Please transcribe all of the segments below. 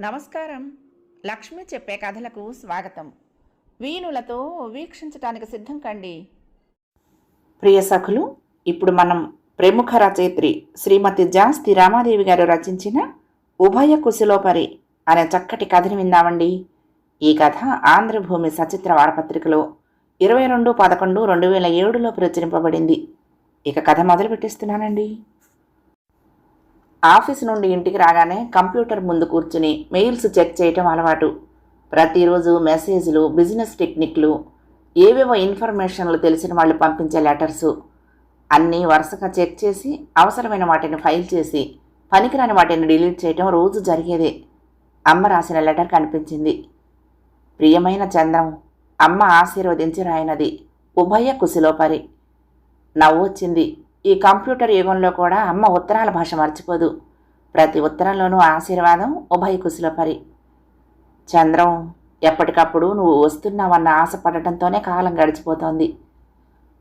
నమస్కారం. లక్ష్మి చెప్పే కథలకు స్వాగతం. వీణులతో వీక్షించటానికి సిద్ధం కండి. ప్రియ సఖులు ఇప్పుడు మనం ప్రముఖ రచయిత్రి శ్రీమతి జాస్తి రామాదేవి గారు రచించిన ఉభయ కుశలోపరి అనే చక్కటి కథని విందామండి. ఈ కథ ఆంధ్రభూమి సచిత్ర వారపత్రికలో ఇరవై రెండు పదకొండు రెండు వేల ఏడులో ప్రచురింపబడింది. ఇక కథ మొదలు పెట్టిస్తున్నానండి ఆఫీస్ నుండి ఇంటికి రాగానే కంప్యూటర్ ముందు కూర్చుని మెయిల్స్ చెక్ చేయటం అలవాటు. ప్రతిరోజు మెసేజ్లు బిజినెస్ టెక్నిక్లు ఏవేవో ఇన్ఫర్మేషన్లు తెలిసిన వాళ్ళు పంపించే లెటర్సు. అన్నీ వరుసగా చెక్ చేసి అవసరమైన వాటిని ఫైల్ చేసి పనికిరాని వాటిని డిలీట్ చేయటం రోజు జరిగేదే. అమ్మ రాసిన లెటర్ కనిపించింది. ప్రియమైన చంద్రం అమ్మ ఆశీర్వదించి రాయినది. ఉభయ కుశలోపరి. నవ్వొచ్చింది. ఈ కంప్యూటర్ యుగంలో కూడా అమ్మ ఉత్తరాల భాష మర్చిపోదు. ప్రతి ఉత్తరంలోనూ ఆశీర్వాదం ఉభయ కుశలపరి. చంద్రం ఎప్పటికప్పుడు నువ్వు వస్తున్నావన్న ఆశపడటంతోనే కాలం గడిచిపోతోంది.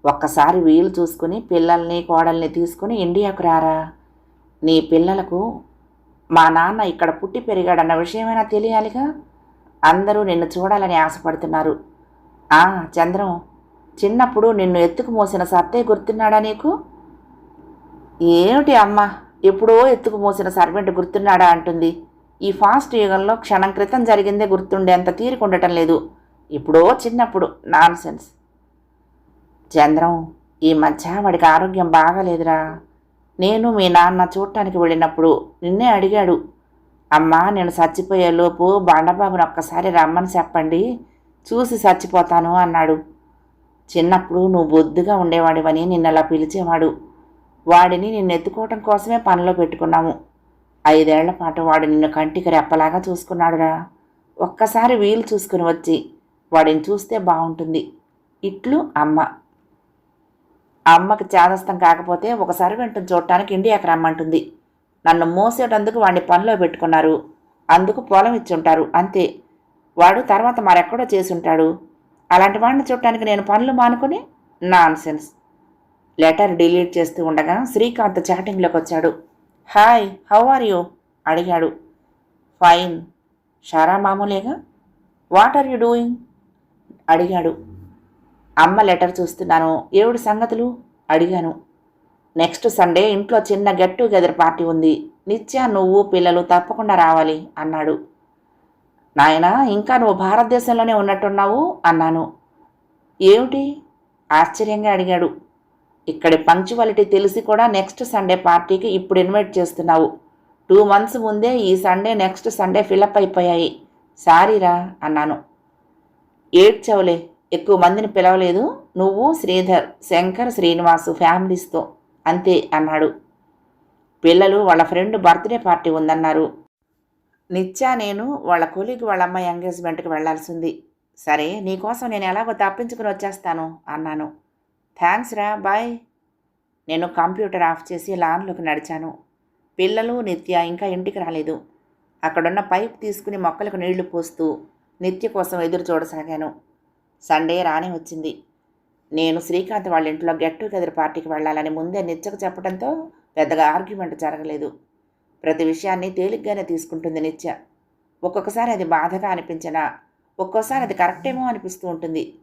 ఒక్కసారి వీలు చూసుకుని పిల్లల్ని కోడల్ని తీసుకుని ఇండియాకు రారా? నీ పిల్లలకు మా నాన్న ఇక్కడ పుట్టి పెరిగాడన్న విషయమైనా తెలియాలిగా? అందరూ నిన్ను చూడాలని ఆశపడుతున్నారు. ఆ చంద్రం చిన్నప్పుడు నిన్ను ఎత్తుకు మోసిన సత్తే గుర్తున్నాడా నీకు? ఏమిటి అమ్మ? ఎప్పుడో ఎత్తుకు మోసిన సర్వెంట్ గుర్తున్నాడా అంటుంది. ఈ ఫాస్ట్ యుగంలో క్షణం క్రితం జరిగిందే గుర్తుండేంత తీరిక ఉండటం లేదు. ఇప్పుడో చిన్నప్పుడు నాన్ సెన్స్ చంద్రం ఈ మధ్య వాడికి ఆరోగ్యం బాగాలేదురా. నేను మీ నాన్న చూడటానికి వెళ్ళినప్పుడు నిన్నే అడిగాడు. అమ్మా నేను చచ్చిపోయేలోపు బండబాబుని ఒక్కసారి రమ్మని చెప్పండి. చూసి చచ్చిపోతాను అన్నాడు. చిన్నప్పుడు నువ్వు బొద్దుగా ఉండేవాడివని నిన్నలా పిలిచేవాడు. వాడిని నిన్ను ఎత్తుకోవటం కోసమే పనిలో పెట్టుకున్నాము. ఐదేళ్ళ పాటు వాడు నిన్ను కంటికి రెప్పలాగా చూసుకున్నాడురా. ఒక్కసారి వీలు చూసుకుని వచ్చి వాడిని చూస్తే బాగుంటుంది. ఇట్లు అమ్మ. అమ్మకి చేదస్తం కాకపోతే ఒకసారి వెంటనే చూడటానికి ఇండియాకి రమ్మంటుంది. నన్ను మోసేటందుకు వాడిని పనిలో పెట్టుకున్నారు. అందుకు పొలం ఇచ్చుంటారు అంతే. వాడు తర్వాత మరెక్కడో చేసుంటాడు. అలాంటి వాడిని చూడటానికి నేను పనులు మానుకొని నాన్ సెన్స్ లెటర్ డిలీట్ చేస్తూ ఉండగా శ్రీకాంత్ చాటింగ్లోకి వచ్చాడు. Hi how are you? అడిగాడు. ఫైన్. షారా మామూలేగా? What are you doing? అడిగాడు. అమ్మ లెటర్ చూస్తున్నాను. ఏమిటి సంగతులు? అడిగాను. నెక్స్ట్ సండే ఇంట్లో చిన్న గెట్ టుగెదర్ పార్టీ ఉంది. నిత్య నువ్వు పిల్లలు తప్పకుండా రావాలి అన్నాడు. నాయనా ఇంకా నువ్వు భారతదేశంలోనే ఉన్నట్టున్నావు? అన్నాను. ఏమిటి? ఆశ్చర్యంగా అడిగాడు. ఇక్కడ పంక్చువాలిటీ తెలిసి కూడా నెక్స్ట్ సండే పార్టీకి ఇప్పుడు ఇన్వైట్ చేస్తున్నావు. టూ మంత్స్ ముందే ఈ సండే నెక్స్ట్ సండే ఫిలప్ అయిపోయాయి. సారీరా అన్నాను. ఏడ్చవులే ఎక్కువ మందిని పిలవలేదు. నువ్వు శ్రీధర్ శంకర్ శ్రీనివాసు ఫ్యామిలీస్తో అంతే అన్నాడు. పిల్లలు వాళ్ళ ఫ్రెండ్ బర్త్డే పార్టీ ఉందన్నారు. నిత్యా నేను వాళ్ళ కొలిగ్ వాళ్ళ అమ్మాయి ఎంగేజ్మెంట్కి వెళ్ళాల్సింది సరే నీకోసం నేను ఎలాగో తప్పించుకుని వచ్చేస్తాను అన్నాను. థ్యాంక్స్ రా బాయ్. నేను కంప్యూటర్ ఆఫ్ చేసి లాన్లోకి నడిచాను. పిల్లలు నిత్య ఇంకా ఇంటికి రాలేదు. అక్కడున్న పైప్ తీసుకుని మొక్కలకు నీళ్ళు పోస్తూ నిత్య కోసం ఎదురు చూడసాగాను. సండే రానే వచ్చింది. నేను శ్రీకాంత్ వాళ్ళ ఇంట్లో గెట్ టుగెదర్ పార్టీకి వెళ్ళాలని ముందే నిత్యకు చెప్పడంతో పెద్దగా ఆర్గ్యుమెంట్ జరగలేదు. ప్రతి విషయాన్ని తేలిగ్గానే తీసుకుంటుంది నిత్య. ఒక్కొక్కసారి అది బాధగా అనిపించినా ఒక్కోసారి అది కరెక్టేమో అనిపిస్తూ ఉంటుంది.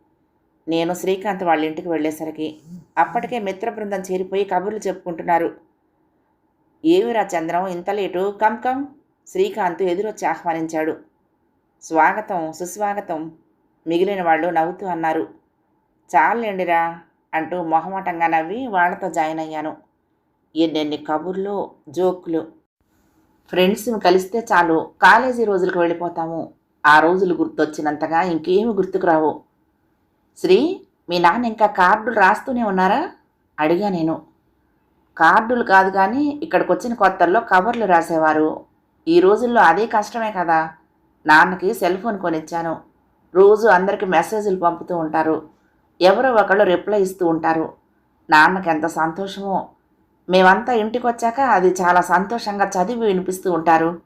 నేను శ్రీకాంత్ వాళ్ళ ఇంటికి వెళ్ళేసరికి అప్పటికే మిత్ర బృందం చేరిపోయి కబుర్లు చెప్పుకుంటున్నారు. ఏమిరా చంద్రం ఇంత లేటు? కమ్ కమ్ శ్రీకాంత్ ఎదురొచ్చి ఆహ్వానించాడు. స్వాగతం సుస్వాగతం మిగిలిన వాళ్ళు నవ్వుతూ అన్నారు. చాలండిరా అంటూ మొహమాటంగా నవ్వి వాళ్ళతో జాయిన్ అయ్యాను. ఎన్నెన్ని కబుర్లు జోకులు. ఫ్రెండ్స్ని కలిస్తే చాలు కాలేజీ రోజులకు వెళ్ళిపోతాము. ఆ రోజులు గుర్తొచ్చినంతగా ఇంకేమి గుర్తుకు రావు. శ్రీ మీ నాన్న ఇంకా కార్డులు రాస్తూనే ఉన్నారా? అడిగా నేను. కార్డులు కాదు కానీ ఇక్కడికి వచ్చిన కొత్తల్లో కవర్లు రాసేవారు. ఈ రోజుల్లో అదే కష్టమే కదా. నాన్నకి సెల్ ఫోన్ కొనిచ్చాను. రోజు అందరికి మెసేజ్లు పంపుతూ ఉంటారు. ఎవరో ఒకళ్ళు రిప్లై ఇస్తూ ఉంటారు. నాన్నకి ఎంత సంతోషమో. మేమంతా ఇంటికి వచ్చాక అది చాలా సంతోషంగా చదివి వినిపిస్తూ ఉంటారు.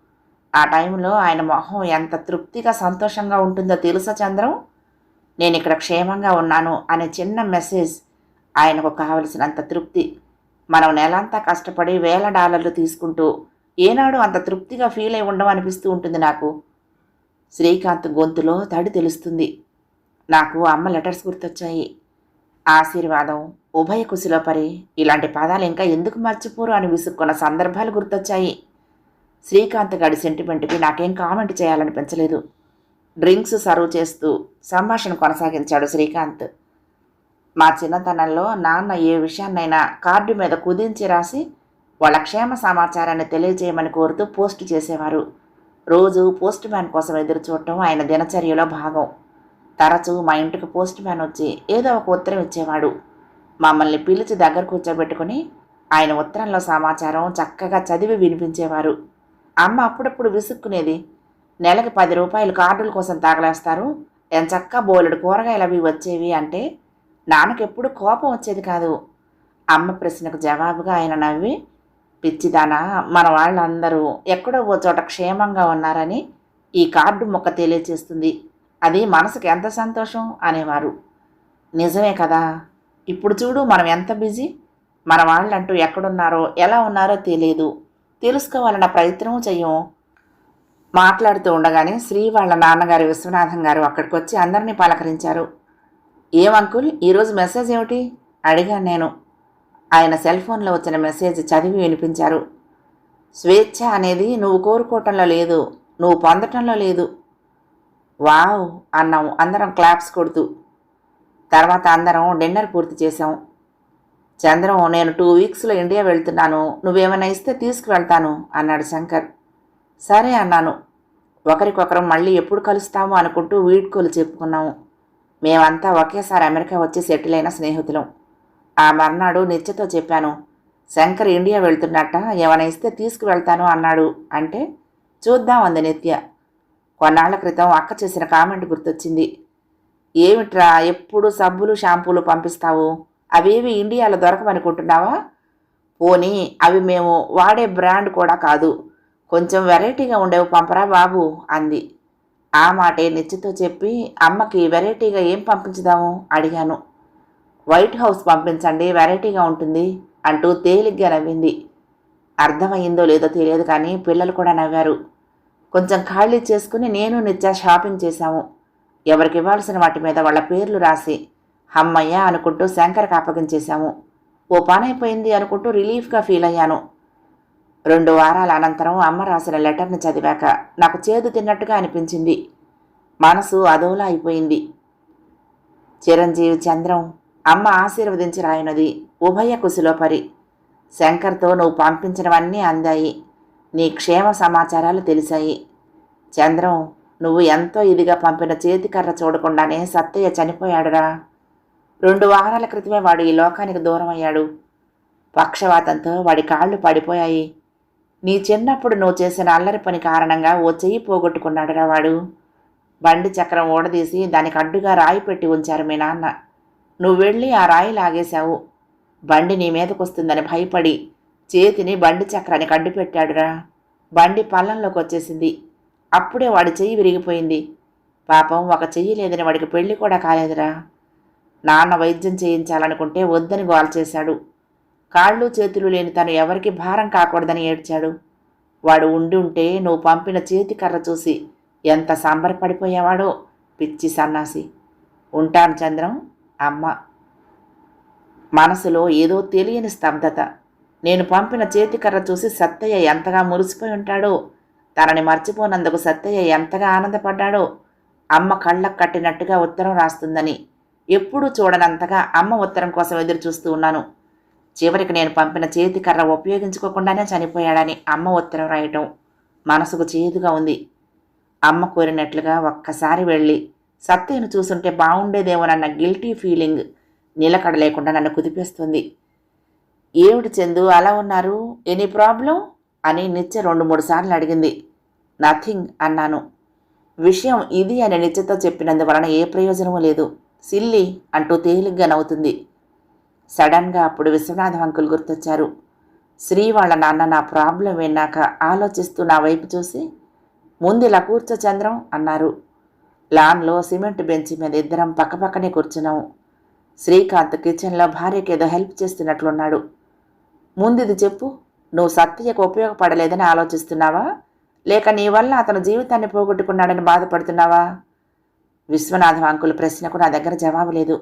ఆ టైంలో ఆయన మొహం ఎంత తృప్తిగా సంతోషంగా ఉంటుందో తెలుసా చంద్రం? నేను ఇక్కడ క్షేమంగా ఉన్నాను అనే చిన్న మెసేజ్ ఆయనకు కావలసినంత తృప్తి. మనం నెలంతా కష్టపడి వేల డాలర్లు తీసుకుంటూ ఏనాడు అంత తృప్తిగా ఫీల్ అయి ఉండమనిపిస్తూ అనిపిస్తూ ఉంటుంది నాకు. శ్రీకాంత్ గొంతులో తడి తెలుస్తుంది. నాకు అమ్మ లెటర్స్ గుర్తొచ్చాయి. ఆశీర్వాదం ఉభయ కుశలపరి ఇలాంటి పదాలు ఇంకా ఎందుకు మర్చిపోరు అని విసుక్కున్న సందర్భాలు గుర్తొచ్చాయి. శ్రీకాంత్ గడి సెంటిమెంట్కి నాకేం కామెంట్ చేయాలనిపించలేదు. డ్రింక్స్ సర్వ్ చేస్తూ సంభాషణ కొనసాగించాడు శ్రీకాంత్. మా చిన్నతనంలో నాన్న ఏ విషయాన్నైనా కార్డు మీద కుదించి రాసి వాళ్ళ క్షేమ సమాచారాన్ని తెలియజేయమని కోరుతూ పోస్ట్ చేసేవారు. రోజు పోస్ట్ మ్యాన్ కోసం ఎదురు చూడటం ఆయన దినచర్యలో భాగం. తరచూ మా ఇంటికి పోస్ట్ మ్యాన్ వచ్చి ఏదో ఒక ఉత్తరం ఇచ్చేవాడు. మమ్మల్ని పిలిచి దగ్గర కూర్చోబెట్టుకుని ఆయన ఉత్తరంలో సమాచారం చక్కగా చదివి వినిపించేవారు. అమ్మ అప్పుడప్పుడు విసుక్కునేది నెలకి పది రూపాయలు కార్డుల కోసం తాగలేస్తారు. ఎంచక్క బోలెడు కూరగాయలు అవి వచ్చేవి అంటే నాన్నకెప్పుడు కోపం వచ్చేది కాదు. అమ్మ ప్రశ్నకు జవాబుగా ఆయన నవ్వి పిచ్చిదానా మన వాళ్ళందరూ ఎక్కడో ఓ చోట క్షేమంగా ఉన్నారని ఈ కార్డు మొక్క తెలియచేస్తుంది. అది మనసుకు ఎంత సంతోషం అనేవారు. నిజమే కదా? ఇప్పుడు చూడు మనం ఎంత బిజీ? మన వాళ్ళంటూ ఎక్కడున్నారో ఎలా ఉన్నారో తెలియదు. తెలుసుకోవాలన్న ప్రయత్నం చెయ్యం. మాట్లాడుతూ ఉండగానే శ్రీ వాళ్ళ నాన్నగారు విశ్వనాథం గారు అక్కడికి వచ్చి అందరినీ పలకరించారు. ఏం అంకుల్ ఈరోజు మెసేజ్ ఏమిటి? అడిగాను నేను. ఆయన సెల్ ఫోన్లో వచ్చిన మెసేజ్ చదివి వినిపించారు. స్వేచ్ఛ అనేది నువ్వు కోరుకోవటంలో లేదు నువ్వు పొందటంలో లేదు. వావ్ అన్నాం. అందరం క్లాప్స్ కొడుతూ. తర్వాత అందరం డిన్నర్ పూర్తి చేశాం. చంద్రం నేను టూ వీక్స్లో ఇండియా వెళ్తున్నాను. నువ్వేమైనా ఇస్తే తీసుకువెళ్తాను అన్నాడు శంకర్. సరే అన్నాను. ఒకరికొకరం మళ్ళీ ఎప్పుడు కలుస్తాము అనుకుంటూ వీడ్కోలు చెప్పుకున్నాము. మేమంతా ఒకేసారి అమెరికా వచ్చి సెటిల్ అయిన స్నేహితులం. ఆ మర్నాడు నిత్యతో చెప్పాను శంకర్ ఇండియా వెళ్తున్నట్ట ఏమైనా ఇస్తే తీసుకువెళ్తాను అన్నాడు. అంటే చూద్దాం అంది నిత్య. కొన్నాళ్ళ క్రితం అక్క చేసిన కామెంట్ గుర్తొచ్చింది. ఏమిట్రా ఎప్పుడు సబ్బులు షాంపూలు పంపిస్తావు? అవేవి ఇండియాలో దొరకమనుకుంటున్నావా పోనీ అవి మేము వాడే బ్రాండ్ కూడా కాదు. కొంచెం వెరైటీగా ఉండేవి పంపరా బాబు అంది. ఆ మాటే నిత్యతో చెప్పి అమ్మకి వెరైటీగా ఏం పంపించుదాము? అడిగాను. వైట్ హౌస్ పంపించండి వెరైటీగా ఉంటుంది అంటూ తేలిగ్గా నవ్వింది. అర్థమయ్యిందో లేదో తెలియదు కానీ పిల్లలు కూడా నవ్వారు. కొంచెం ఖాళీ చేసుకుని నేను నిత్య షాపింగ్ చేశాము. ఎవరికి ఇవ్వాల్సిన వాటి మీద వాళ్ళ పేర్లు రాసి హమ్మయ్య అనుకుంటూ శంకర్కి అప్పగించేశాము. ఓ పని అయిపోయింది అనుకుంటూ రిలీఫ్గా ఫీల్ అయ్యాను రెండు వారాల అనంతరం అమ్మ రాసిన లెటర్ని చదివాక నాకు చేదు తిన్నట్టుగా అనిపించింది. మనసు అదోలా అయిపోయింది. చిరంజీవి చంద్రం అమ్మ ఆశీర్వదించి రాయినది ఉభయ కుశలో పరి. శంకర్తో నువ్వు పంపించినవన్నీ అందాయి. నీ క్షేమ సమాచారాలు తెలిసాయి. చంద్రం నువ్వు ఎంతో ఇదిగా పంపిన చేతికర్ర చూడకుండానే సత్తయ్య చనిపోయాడురా. రెండు వారాల క్రితమే వాడు ఈ లోకానికి దూరం అయ్యాడు పక్షవాతంతో వాడి కాళ్ళు పడిపోయాయి. నీ చిన్నప్పుడు నువ్వు చేసిన అల్లరి పని కారణంగా ఓ చెయ్యి పోగొట్టుకున్నాడురా వాడు. బండి చక్రం ఓడదీసి దానికి అడ్డుగా రాయి పెట్టి ఉంచారు మీ నాన్న. నువ్వు వెళ్ళి ఆ రాయి లాగేశావు. బండి నీ మీదకొస్తుందని భయపడి చేతిని బండి చక్రానికి అడ్డు పెట్టాడురా బండి పల్లంలోకి వచ్చేసింది అప్పుడే వాడి చెయ్యి విరిగిపోయింది. పాపం ఒక చెయ్యి లేదని వాడికి పెళ్ళి కూడా కాలేదురా. నాన్న వైద్యం చేయించాలనుకుంటే వద్దని గోల్ చేశాడు. కాళ్ళు చేతులు లేని తను ఎవరికి భారం కాకూడదని ఏడ్చాడు. వాడు ఉండి ఉంటే నువ్వు పంపిన చేతి కర్ర చూసి ఎంత సంబరపడిపోయేవాడో పిచ్చి సన్నాసి. ఉంటాను చంద్రం అమ్మ. మనసులో ఏదో తెలియని స్తబ్దత. నేను పంపిన చేతికర్ర చూసి సత్తయ్య ఎంతగా మురిసిపోయి ఉంటాడో తనని మర్చిపోనందుకు సత్తయ్య ఎంతగా ఆనందపడ్డాడో అమ్మ కళ్ళకు కట్టినట్టుగా ఉత్తరం రాస్తుందని ఎప్పుడూ చూడనంతగా అమ్మ ఉత్తరం కోసం ఎదురు చూస్తూ ఉన్నాను. చివరికి నేను పంపిన చేతికర్ర ఉపయోగించుకోకుండానే చనిపోయాడని అమ్మ ఉత్తరం రాయటం మనసుకు చేదుగా ఉంది. అమ్మ కోరినట్లుగా ఒక్కసారి వెళ్ళి సత్యను చూసుంటే బాగుండేదేమోనన్న గిల్టీ ఫీలింగ్ నిలకడ లేకుండా నన్ను కుదిపేస్తుంది. ఏమిటి చందు అలా ఉన్నారు? Any problem? అని నిత్య రెండు మూడు సార్లు అడిగింది. నథింగ్ అన్నాను. విషయం ఇది అని నిత్యతో చెప్పినందువలన ఏ ప్రయోజనమూ లేదు. సిల్లి అంటూ తేలిగ్గా నవ్వుతుంది. సడన్గా అప్పుడు విశ్వనాథం అంకుల్ గుర్తొచ్చారు. శ్రీ వాళ్ళ నాన్న నా ప్రాబ్లం విన్నాక ఆలోచిస్తూ నా వైపు చూసి ముందు ఇలా కూర్చో చంద్రం అన్నారు. లాన్లో సిమెంట్ బెంచ్ మీద ఇద్దరం పక్కపక్కనే కూర్చున్నాము శ్రీకాంత్ కిచెన్లో భార్యకి ఏదో హెల్ప్ చేస్తున్నట్లున్నాడు. ముందు ఇది చెప్పు నువ్వు సత్యకు ఉపయోగపడలేదని ఆలోచిస్తున్నావా? లేక నీ వల్ల అతను జీవితాన్ని పోగొట్టుకున్నాడని బాధపడుతున్నావా? విశ్వనాథం అంకుల్ ప్రశ్నకు నా దగ్గర జవాబు లేదు.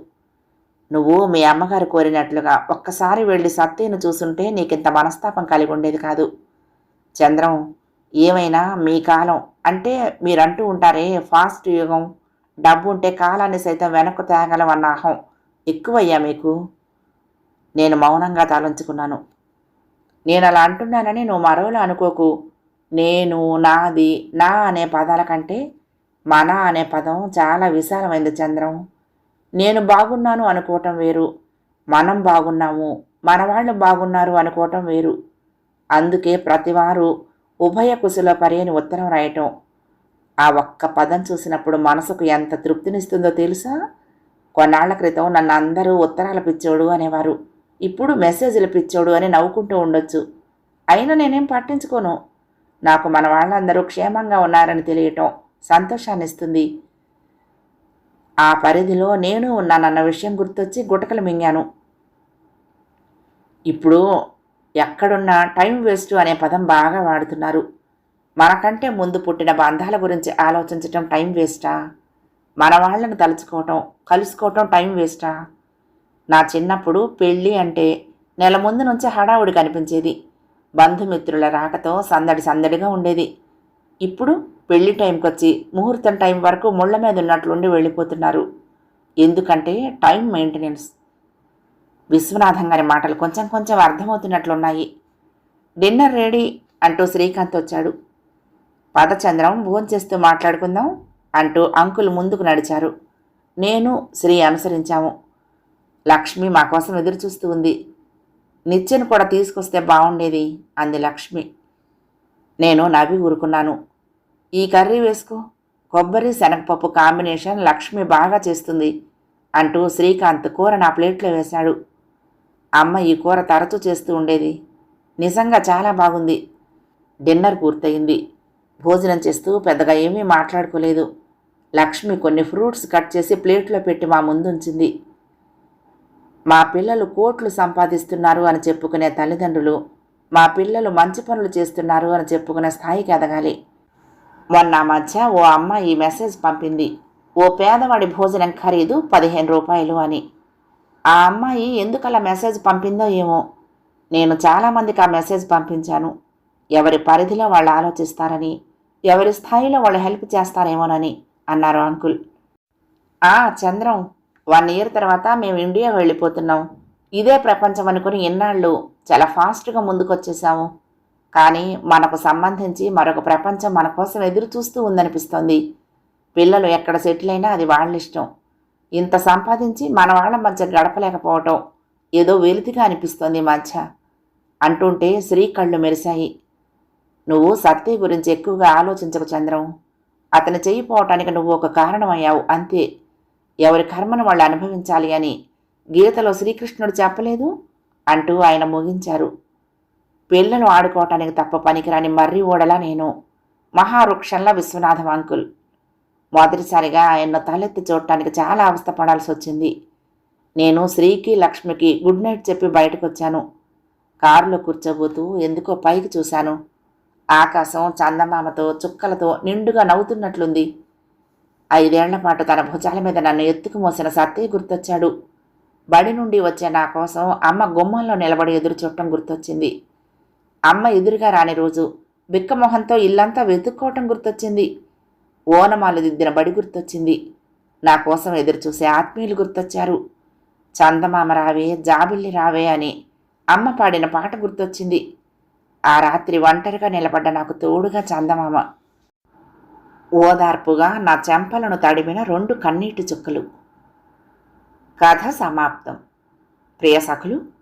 నువ్వు మీ అమ్మగారు కోరినట్లుగా ఒక్కసారి వెళ్ళి సత్యను చూసుంటే నీకింత మనస్తాపం కలిగి ఉండేది కాదు. చంద్రం ఏమైనా మీ కాలం అంటే మీరంటూ ఉంటారే ఫాస్ట్ యుగం. డబ్బు ఉంటే కాలాన్ని సైతం వెనక్కు తేగలం అన్న అహం ఎక్కువయ్యా మీకు? నేను మౌనంగా తలంచుకున్నాను. నేను అలా అంటున్నానని నువ్వు మరోలా అనుకోకు. నేను నాది నా అనే పదాల కంటే మన అనే పదం చాలా విశాలమైంది చంద్రం. నేను బాగున్నాను అనుకోవటం వేరు. మనం బాగున్నాము. మన వాళ్ళు బాగున్నారు అనుకోవటం వేరు. అందుకే ప్రతివారు ఉభయ కుశల పరియని ఉత్తరం రాయటం. ఆ ఒక్క పదం చూసినప్పుడు మనసుకు ఎంత తృప్తినిస్తుందో తెలుసా? కొన్నాళ్ళ క్రితం నన్ను అందరూ ఉత్తరాల పిచ్చోడు అనేవారు. ఇప్పుడు మెసేజ్లు పిచ్చోడు అని నవ్వుకుంటూ ఉండొచ్చు. అయినా నేనేం పట్టించుకోను నాకు మన వాళ్ళందరూ క్షేమంగా ఉన్నారని తెలియటం సంతోషాన్ని ఇస్తుంది ఆ పరిధిలో నేను ఉన్నానన్న విషయం గుర్తొచ్చి గుటకలు మింగాను. ఇప్పుడు ఎక్కడున్నా టైం వేస్ట్ అనే పదం బాగా వాడుతున్నారు. మనకంటే ముందు పుట్టిన బంధాల గురించి ఆలోచించటం టైం వేస్టా? మన వాళ్ళని తలుచుకోవటం కలుసుకోవటం టైం వేస్టా? నా చిన్నప్పుడు పెళ్ళి అంటే నెల ముందు నుంచే హడావుడి కనిపించేది. బంధుమిత్రుల రాకతో సందడి సందడిగా ఉండేది. ఇప్పుడు పెళ్ళి టైంకి వచ్చి ముహూర్తం టైం వరకు ముళ్ళ మీద ఉన్నట్లుండి వెళ్ళిపోతున్నారు. ఎందుకంటే టైం మెయింటెనెన్స్. విశ్వనాథం గారి మాటలు కొంచెం కొంచెం అర్థమవుతున్నట్లున్నాయి. డిన్నర్ రెడీ అంటూ శ్రీకాంత్ వచ్చాడు. పదచంద్రం భోంచేస్తూ మాట్లాడుకుందాం అంటూ అంకుల్ ముందుకు నడిచారు. నేను శ్రీ అనుసరించాము. లక్ష్మి మా కోసం ఎదురు చూస్తూ ఉంది. నిత్యను కూడా తీసుకొస్తే బాగుండేది అంది లక్ష్మి. నేను నవ్వి ఊరుకున్నాను. ఈ కర్రీ వేసుకో. కొబ్బరి శనగపప్పు కాంబినేషన్ లక్ష్మి బాగా చేస్తుంది అంటూ శ్రీకాంత్ కూర నా ప్లేట్లో వేశాడు. అమ్మ ఈ కూర తరచూ చేస్తూ ఉండేది. నిజంగా చాలా బాగుంది. డిన్నర్ పూర్తయింది. భోజనం చేస్తూ పెద్దగా ఏమీ మాట్లాడుకోలేదు. లక్ష్మి కొన్ని ఫ్రూట్స్ కట్ చేసి ప్లేట్లో పెట్టి మా ముందుంచింది. మా పిల్లలు కోట్లు సంపాదిస్తున్నారు అని చెప్పుకునే తల్లిదండ్రులు మా పిల్లలు మంచి పనులు చేస్తున్నారు అని చెప్పుకునే స్థాయికి ఎదగాలి. మొన్న మధ్య ఓ అమ్మ ఈ మెసేజ్ పంపింది. ఓ పేదవాడి భోజనం ఖరీదు పదిహేను రూపాయలు అని. ఆ అమ్మాయి ఎందుకలా మెసేజ్ పంపిందో ఏమో. నేను చాలామందికి ఆ మెసేజ్ పంపించాను. ఎవరి పరిధిలో వాళ్ళు ఆలోచిస్తారని ఎవరి స్థాయిలో వాళ్ళు హెల్ప్ చేస్తారేమోనని అన్నారు అంకుల్. ఆ చంద్రం వన్ ఇయర్ తర్వాత మేము ఇండియా వెళ్ళిపోతున్నాం. ఇదే ప్రపంచం అనుకుని ఇన్నాళ్ళు చాలా ఫాస్ట్గా ముందుకొచ్చేసాము. కానీ మనకు సంబంధించి మరొక ప్రపంచం మన కోసం ఎదురు చూస్తూ ఉందనిపిస్తోంది. పిల్లలు ఎక్కడ సెటిల్ అయినా అది వాళ్ళ ఇష్టం. ఇంత సంపాదించి మన వాళ్ళ మధ్య గడపలేకపోవటం ఏదో వెలితిగా అనిపిస్తోంది మధ్య. అంటుంటే శ్రీ కళ్ళు మెరిశాయి. నువ్వు సత్య గురించి ఎక్కువగా ఆలోచించకు చంద్రం. అతను చేయిపోవటానికి నువ్వు ఒక కారణమయ్యావు అంతే. ఎవరి కర్మను వాళ్ళు అనుభవించాలి అని గీతలో శ్రీకృష్ణుడు చెప్పలేదు? అంటూ ఆయన ముగించారు పిల్లలు ఆడుకోవటానికి తప్ప పనికిరాని మర్రి ఓడలా నేను. మహావృక్షంలా విశ్వనాథం అంకుల్. మొదటిసారిగా ఆయన్ను తలెత్తి చూడటానికి చాలా అవస్థపడాల్సి వచ్చింది. నేను శ్రీకి లక్ష్మికి గుడ్ నైట్ చెప్పి బయటకు వచ్చాను కారులో కూర్చోబోతూ ఎందుకో పైకి చూశాను. ఆకాశం చందమామతో చుక్కలతో నిండుగా నవ్వుతున్నట్లుంది. ఐదేళ్ళ పాటు తన భుజాల మీద నన్ను ఎత్తుకు మోసిన సత్య గుర్తొచ్చాడు. బడి నుండి వచ్చే నా కోసం అమ్మ గుమ్మంలో నిలబడి ఎదురు చూడటం గుర్తొచ్చింది. అమ్మ ఎదురుగా రాని రోజు బిక్కమొహంతో ఇల్లంతా వెతుక్కోవటం గుర్తొచ్చింది. ఓనమాలు దిద్దిన బడి గుర్తొచ్చింది. నా కోసం ఎదురుచూసే ఆత్మీయులు గుర్తొచ్చారు. చందమామ రావే జాబిల్లి రావే అని అమ్మ పాడిన పాట గుర్తొచ్చింది. ఆ రాత్రి ఒంటరిగా నిలబడ్డ నాకు తోడుగా చందమామ. ఓదార్పుగా నా చెంపలను తడిమిన రెండు కన్నీటి చుక్కలు. కథ సమాప్తం. ప్రియ సఖులు